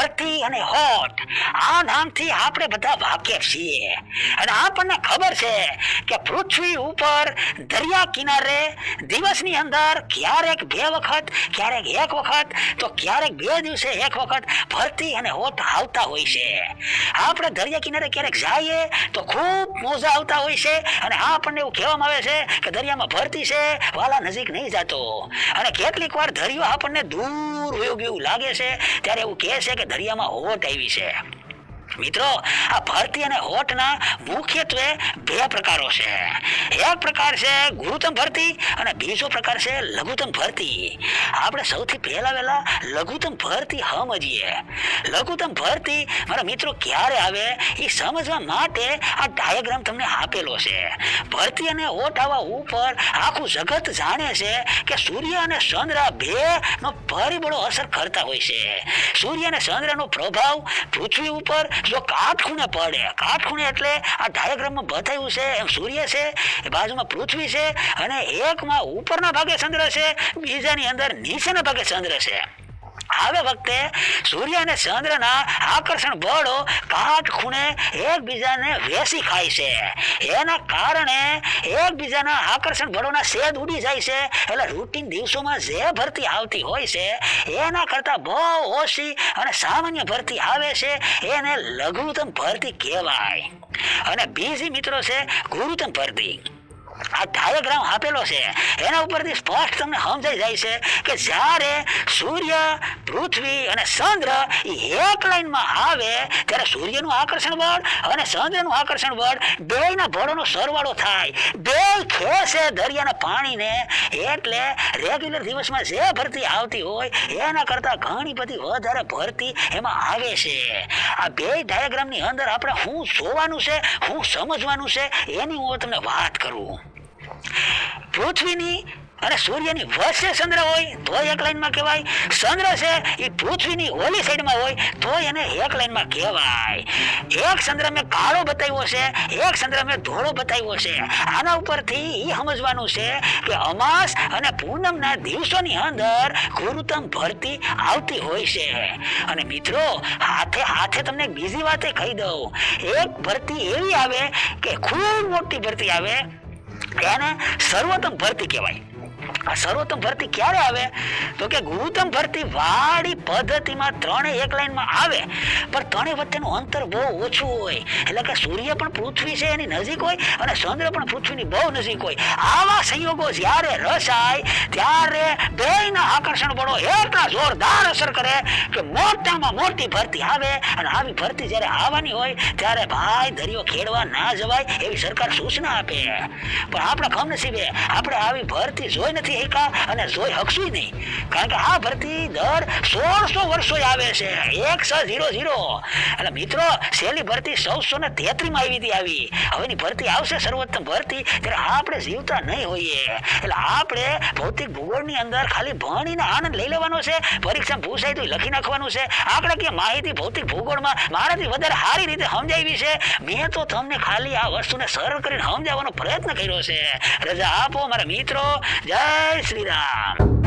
ભરતી અને હોટ આ નામથી આપણે બધા વાકેફ છીએ. અને આપણને ખબર છે કે પૃથ્વી ઉપર દરિયા કિનારે દિવસની અંદર ક્યારેક બે વખત, ક્યારેક એક વખત, તો ક્યારેક બે દિવસે એક વખત ભરતી અને હોટ આવતા હોય છે. આપણે દરિયા કિનારે ક્યારેક જઈએ તો ખૂબ મોજા આવતા હોય છે અને આપણને એવું કહેવામાં આવે છે કે દરિયામાં ભરતી છે, વાલા નજીક નહીં જતો. અને કેટલીક વાર દરિયો આપણને દૂર વયો ગયું એવું લાગે છે ત્યારે એવું કહે છે કે દરિયામાં હોટ આવી છે. મિત્રો, આ ભરતી અને હોઠના મુખ્યત્વે બે પ્રકારો છે. એક પ્રકાર છે ગુરુતમ ભરતી અને બીજો પ્રકાર છે લઘુત્તમ ભરતી. આપણે સૌથી પહેલા વહેલા લઘુત્તમ ભરતી સમજીએ. લઘુત્તમ ભરતી, મારા મિત્રો, ક્યારે આવે એ સમજવા માટે આ ડાયાગ્રામ તમને આપેલો છે. ભરતી અને હોઠ આવવા ઉપર આખું જગત જાણે છે કે સૂર્ય અને ચંદ્ર બે નો પરિબળો અસર કરતા હોય છે. સૂર્ય અને ચંદ્રનો પ્રભાવ પૃથ્વી ઉપર જો કાટખૂણે પડે કાટખૂણે એટલે આ ડાયાગ્રામમાં બતાવ્યું છે, એમ સૂર્ય છે, એ બાજુમાં પૃથ્વી છે, અને એકમાં ઉપરના ભાગે ચંદ્ર છે, બીજાની અંદર નીચેના ભાગે ચંદ્ર છે. આવે વખતે સૂર્ય અને ચંદ્રના આકર્ષણ બળો કાટખૂણે એકબીજાને વેસી ખાય છે. એના કારણે એકબીજાના આકર્ષણ બળોના સેદ ઉડી જાય છે. એટલે રૂટીન દિવસોમાં જે ભરતી આવતી હોય છે, એના કરતા બહુ ઓછી અને સામાન્ય ભરતી આવે છે. એને લઘુત્તમ ભરતી કહેવાય. અને બીજી મિત્રો છે ગુરુત્તમ ભરતી. આ ડાયાગ્રામ આપેલો છે. એના ઉપરથી સ્પષ્ટ તમને સમજાઈ જાય છે કે જ્યારે સૂર્ય, પૃથ્વી અને ચંદ્ર એક લાઈનમાં આવે, ત્યારે સૂર્યનું આકર્ષણ બળ અને ચંદ્રનું આકર્ષણ બળ બેયના બળોનો સરવાળો થાય. બે ખેંચે દરિયાના પાણીને, એટલે રેગ્યુલર દિવસમાં જે ભરતી આવતી હોય, એના કરતાં ઘણી બધી વધારે ભરતી એમાં આવે છે. આ બે ડાયાગ્રામની અંદર આપણે શું જોવાનું છે, શું સમજવાનું છે, એની હું તમને વાત કરું. પૃથ્વીની અને સૂર્યની વચ્ચે ચંદ્ર હોય તો એક લાઈનમાં કહેવાય. ચંદ્ર છે એ પૃથ્વીની ઓલી સાઈડમાં હોય તો એને એક લાઈનમાં કહેવાય. એક ચંદ્ર મેં કાળો બતાવ્યો છે, એક ચંદ્ર મેં ધોળો બતાવ્યો છે. આના ઉપરથી એ સમજવાનું છે કે અમાસ અને પૂનમના દિવસોની અંદર ગુરુતમ ભરતી આવતી હોય છે. અને મિત્રો, હાથે હાથે તમને બીજી વાતે કહી દઉં. એક ભરતી એવી આવે કે ખૂબ મોટી ભરતી આવે એને સર્વોત્તમ ભરતી કહેવાય. સર્વોત્તમ ભરતી ક્યારે આવે? તો કે ગુરુત્તમ ભરતી વાળી પદ્ધતિમાં ત્રણે એક લાઈનમાં આવે. પણ ત્રણે વચ્ચેનું અંતર બહુ ઓછું હોય. એટલે કે સૂર્ય પણ પૃથ્વી છે એની નજીક હોય અને ચંદ્ર પણ પૃથ્વીની બહુ નજીક હોય. આવા સંયોગો જ્યારે રસાય ત્યારે બેયના આકર્ષણ બળો એટલા જોરદાર અસર કરે કે મોટામાં મોટી ભરતી આવે અને આવી ભરતી જ્યારે આવવાની હોય, ત્યારે ભાઈ દરિયો ખેડવા ના જવાય એવી સરકાર સૂચના આપે. પણ આપણે કમનસીબે આપણે આવી ભરતી જોઈ નથી એકા અને જોઈ હકશું નહીં. કારણ કે આ ભરતી દર સોળસો વર્ષો આવે છે. એક છ ઝીરો ઝીરો. એટલે મિત્રો, છેલ્લી ભરતી ચૌદસો ને તેત્રીમાં આવી હતી આવી. હવેની ભરતી આવશે સર્વોત્તમ ભરતી ત્યારે આપણે જીવતા નહીં હોઈએ. એટલે આપણે ભૌતિક ભૂગોળની અંદર ખાલી ભણીને આનંદ લઈ લેવાનો છે પરીક્ષા પૂછાય તો લખી નાખવાનું છે. આંકડાકીય માહિતી ભૌતિક ભૂગોળમાં મારાથી વધારે સારી રીતે સમજાવી છે? મેં તો તમને ખાલી આ વસ્તુને સરળ કરીને સમજાવવાનો પ્રયત્ન કર્યો છે. રજા આપો મારા મિત્રો. જય Gleich wieder.